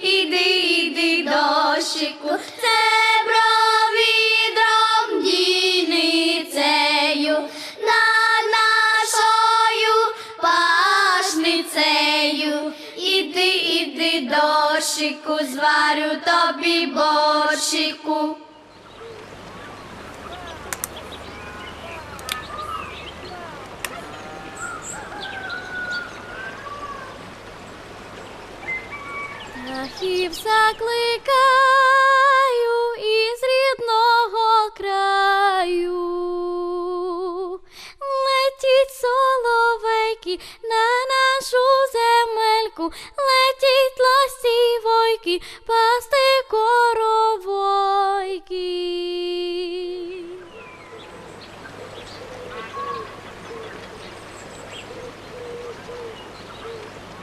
іди, іди дощику, це провідром дільницею, на нашою пашницею, іди, іди дощику, зварю тобі борщику. Птахів закликаю із рідного краю. Летіть соловейки на нашу земельку, летіть ластівойки, пасти